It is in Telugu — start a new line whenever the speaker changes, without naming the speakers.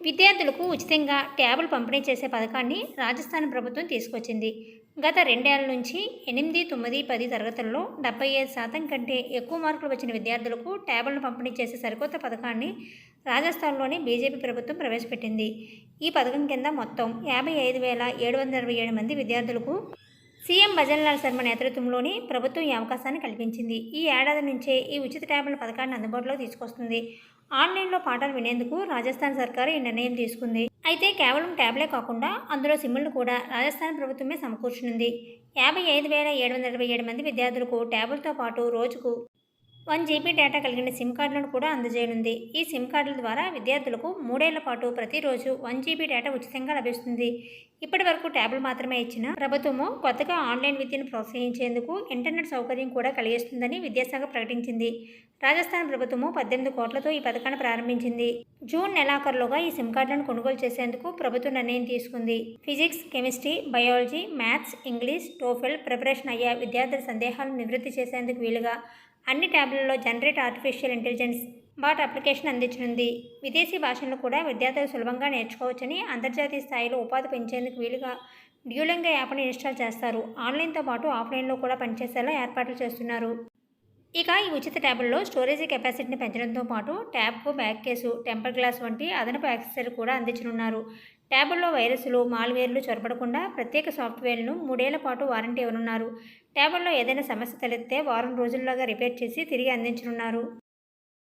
విద్యార్థులకు ఉచితంగా ట్యాబులు పంపిణీ చేసే పథకాన్ని రాజస్థాన్ ప్రభుత్వం తీసుకొచ్చింది. గత రెండేళ్ళ నుంచి ఎనిమిది తొమ్మిది పది తరగతుల్లో డెబ్బై ఐదు శాతం కంటే ఎక్కువ మార్కులు వచ్చిన విద్యార్థులకు ట్యాబులను పంపిణీ చేసే సరికొత్త పథకాన్ని రాజస్థాన్లోని బీజేపీ ప్రభుత్వం ప్రవేశపెట్టింది. ఈ పథకం కింద మొత్తం యాభై ఐదు వేల ఏడు వందల ఇరవై ఏడు మంది విద్యార్థులకు సీఎం భజన్లాల్ శర్మ నేతృత్వంలోని ప్రభుత్వం ఈ అవకాశాన్ని కల్పించింది. ఈ ఏడాది నుంచే ఈ ఉచిత ట్యాబ్ల పథకాన్ని అందుబాటులోకి తీసుకొస్తుంది. ఆన్లైన్లో పాఠాలు వినేందుకు రాజస్థాన్ సర్కారు ఈ నిర్ణయం తీసుకుంది. అయితే కేవలం ట్యాబ్లే కాకుండా అందులో సిమ్ములను కూడా రాజస్థాన్ ప్రభుత్వమే సమకూర్చనుంది. యాభై ఐదు వేల ఏడు వందల ఇరవై ఏడు మంది విద్యార్థులకు ట్యాబులతో పాటు రోజుకు వన్ జీబీ డేటా కలిగిన సిమ్ కార్డులను కూడా అందజేయనుంది. ఈ సిమ్ కార్డుల ద్వారా విద్యార్థులకు మూడేళ్ళ పాటు ప్రతిరోజు వన్ జీబీ డేటా ఉచితంగా లభిస్తుంది. ఇప్పటి వరకు ట్యాబ్లు మాత్రమే ఇచ్చిన ప్రభుత్వము కొత్తగా ఆన్లైన్ విద్యను ప్రోత్సహించేందుకు ఇంటర్నెట్ సౌకర్యం కూడా కలిగిస్తుందని విద్యాశాఖ ప్రకటించింది. రాజస్థాన్ ప్రభుత్వము పద్దెనిమిది కోట్లతో ఈ పథకాన్ని ప్రారంభించింది. జూన్ నెలాఖరులోగా ఈ సిమ్ కార్డులను కొనుగోలు చేసేందుకు ప్రభుత్వం నిర్ణయం తీసుకుంది. Physics chemistry biology maths English TOEFL preparation అయ్యే విద్యార్థుల సందేహాలను నివృత్తి చేసేందుకు వీలుగా అన్ని ట్యాబ్లలో generate artificial intelligence bot application అందించనుంది. విదేశీ భాషలను కూడా విద్యార్థులు సులభంగా నేర్చుకోవచ్చని అంతర్జాతీయ స్థాయిలో ఉపాధి పెంచేందుకు వీలుగా డ్యూలింగ యాప్ని ఇన్స్టాల్ చేస్తారు. ఆన్లైన్తో పాటు ఆఫ్లైన్లో కూడా పనిచేసేలా ఏర్పాట్లు చేస్తున్నారు. ఇక ఈ ఉచిత ట్యాబ్లలో స్టోరేజీ కెపాసిటీని పెంచడంతో పాటు tab back case temper glass వంటి అదనపు యాక్సెసరీ కూడా అందించనున్నారు. ట్యాబుల్లో వైరస్లు మాల్వేర్లు చొరబడకుండా ప్రత్యేక సాఫ్ట్వేర్ను మూడేళ్ళ పాటు వారంటీ ఇవ్వనున్నారు. ట్యాబుల్లో ఏదైనా సమస్య తలెత్తే వారం రోజుల్లోగా రిపేర్ చేసి తిరిగి అందించనున్నారు.